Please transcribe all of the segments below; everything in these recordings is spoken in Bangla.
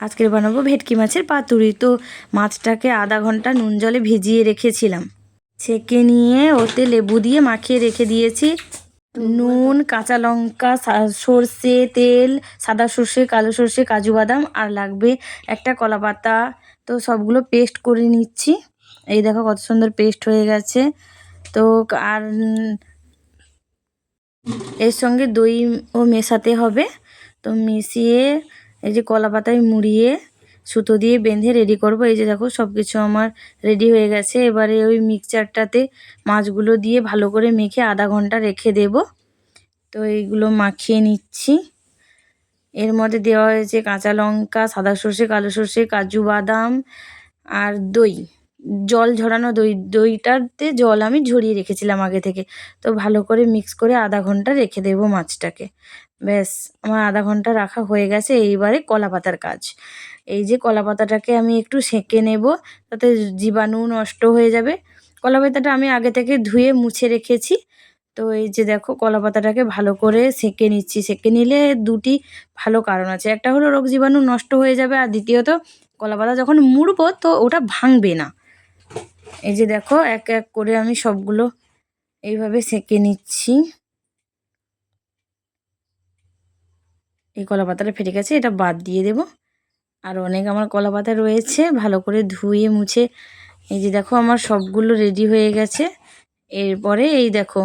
আজকে বানাবো ভেটকি মাছের পাতুরি। তো মাছটাকে আধা ঘণ্টা নুন জলে ভিজিয়ে রেখেছিলাম। ছেঁকে নিয়ে ওতে লেবু দিয়ে মাখিয়ে রেখে দিয়েছি। নুন, কাঁচা লঙ্কা সর্ষে, তেল, সাদা সর্ষে, কালো সর্ষে, কাজু বাদাম আর লাগবে একটা কলা পাতা। তো সবগুলো পেস্ট করে নিচ্ছি। এই দেখো কত সুন্দর পেস্ট হয়ে গেছে। তো আর এর সঙ্গে দইও মেশাতে হবে। তো মিশিয়ে এই যে কলা পাতায় মুড়িয়ে সুতো দিয়ে বেঁধে রেডি করব। এই যে দেখো সব কিছু আমার রেডি হয়ে গেছে। এবারে ওই মিক্সচারটাতে মাছগুলো দিয়ে ভালো করে মেখে আধা ঘণ্টা রেখে দেব। তো এইগুলো মাখিয়ে নিচ্ছি। এর মধ্যে দেওয়া হয়েছে কাঁচা লঙ্কা, সাদা সর্ষে, কালো সর্ষে, কাজু বাদাম আর দই। জল ঝরানো দই, দইটাতে জল আমি ঝরিয়ে রেখেছিলাম আগে থেকে। তো ভালো করে মিক্স করে আধা ঘণ্টা রেখে দেবো মাছটাকে। ব্যাস, আমার আধা ঘণ্টা রাখা হয়ে গেছে। এইবারে কলা পাতার কাজ। এই যে কলা পাতাটাকে আমি একটু সেঁকে নেব, তাতে জীবাণু নষ্ট হয়ে যাবে। কলা পাতাটা আমি আগে থেকে ধুয়ে মুছে রেখেছি। তো এই যে দেখো, কলা পাতাটাকে ভালো করে সেঁকে নিচ্ছি। সেঁকে নিলে দুটি ভালো কারণ আছে। একটা হলো রোগ জীবাণু নষ্ট হয়ে যাবে, আর দ্বিতীয়ত কলা পাতা যখন মুড়বো, তো ওটা ভাঙবে না। এই যে দেখো, এক এক করে আমি সবগুলো এইভাবে সেঁকে নিচ্ছি। এই কলা পাতাটা ফেটে গেছে, এটা বাদ দিয়ে দেব। আর অনেক আমার কলা পাতা রয়েছে, ভালো করে ধুয়ে মুছে। এই যে দেখো, আমার সবগুলো রেডি হয়ে গেছে। এরপরে এই দেখো,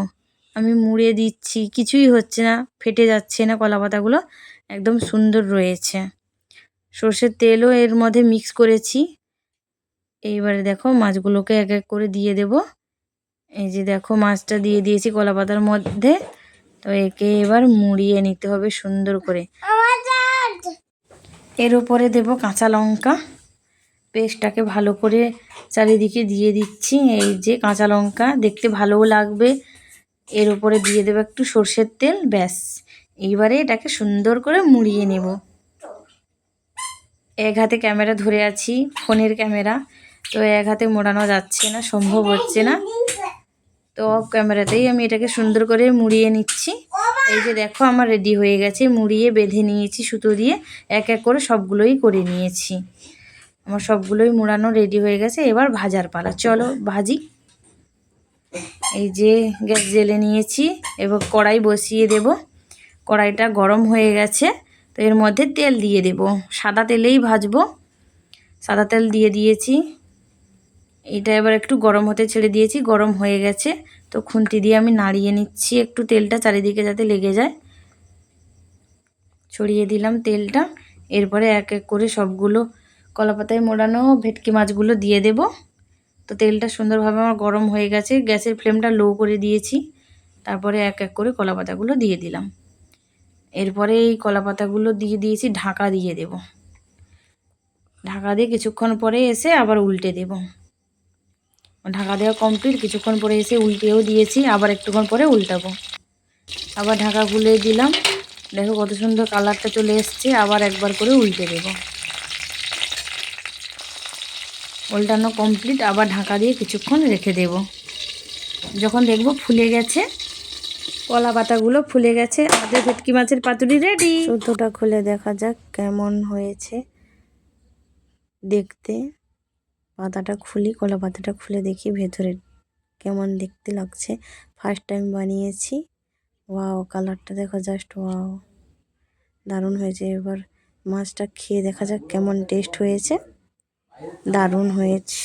আমি মুড়ে দিচ্ছি, কিছুই হচ্ছে না, ফেটে যাচ্ছে না কলা পাতাগুলো একদম সুন্দর রয়েছে। সর্ষের তেলও এর মধ্যে মিক্স করেছি। এইবারে দেখো, মাছগুলোকে এক এক করে দিয়ে দেব। এই যে দেখো, মাছটা দিয়ে দিয়েছি কলা পাতার মধ্যে। তো একে এবার মুড়িয়ে নিতে হবে সুন্দর করে। এর উপরে দেব কাঁচা লঙ্কা। পেস্টটাকে ভালো করে চারিদিকে দিয়ে দিচ্ছি। এই যে কাঁচা লঙ্কা দেখতে ভালোও লাগবে। এর উপরে দিয়ে দেবো একটু সর্ষের তেল ব্যাস। এইবারে এটাকে সুন্দর করে মুড়িয়ে নেব। এক হাতে ক্যামেরা ধরে আছি ফোনের ক্যামেরা। তো এক হাতে মোড়ানো যাচ্ছে না সম্ভব হচ্ছে না। তো অফ ক্যামেরাতেই আমি এটাকে সুন্দর করে মুড়িয়ে নিচ্ছি। এই যে দেখো, আমার রেডি হয়ে গেছে। মুড়িয়ে বেঁধে নিয়েছি সুতো দিয়ে। এক এক করে সবগুলোই করে নিয়েছি। আমার সবগুলোই মুড়ানো রেডি হয়ে গেছে। এবার ভাজার পালা। চলো, ভাজি। এই যে গ্যাস জেলে নিয়েছি। এবার কড়াই বসিয়ে দেব। কড়াইটা গরম হয়ে গেছে। তো এর মধ্যে তেল দিয়ে দেব। সাদা তেলেই ভাজবো। সাদা তেল দিয়ে দিয়েছি। এটা এবার একটু গরম হতে ছেড়ে দিয়েছি, গরম হয়ে গেছে। তো খুন্তি দিয়ে আমি নাড়িয়ে নিচ্ছি, একটু তেলটা চারিদিকে যাতে লেগে যায়। ছড়িয়ে দিলাম তেলটা, এরপরে এক এক করে সবগুলো কলাপাতায় মোড়ানো ভেটকি মাছগুলো দিয়ে দেব। তো তেলটা সুন্দরভাবে আমার গরম হয়ে গেছে, গ্যাসের ফ্লেমটা লো করে দিয়েছি। তারপরে এক এক করে কলা পাতাগুলো দিয়ে দিলাম। এরপরে এই কলা পাতাগুলো দিয়ে দিয়েছি, ঢাকা দিয়ে দেব। ঢাকা দিয়ে কিছুক্ষণ পরে এসে আবার উল্টে দেব। ঢাকা দেওয়া কমপ্লিট কিছুক্ষণ পরে এসে উল্টেও দিয়েছি, আবার একটুক্ষণ পরে উল্টাবো। আবার ঢাকা খুলে দিলাম। দেখো কত সুন্দর কালারটা চলে এসছে, আবার একবার করে উল্টে দেব। উল্টানো কমপ্লিট আবার ঢাকা দিয়ে কিছুক্ষণ রেখে দেব। যখন দেখব ফুলে গেছে, কলা পাতাগুলো ফুলে গেছে, আমাদের ভেটকি মাছের পাতুরি রেডি শুদ্ধটা খুলে দেখা যাক কেমন হয়েছে। দেখতে। পাতাটা খুলি, কলা পাতাটা খুলে দেখি ভেতরে কেমন দেখতে লাগছে। ফার্স্ট টাইম বানিয়েছি। ওয়াও কালারটা দেখো জাস্ট ওয়াও দারুণ হয়েছে। এবার মাছটা খেয়ে দেখা যাক কেমন টেস্ট হয়েছে। দারুণ হয়েছে।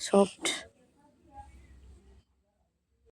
সফট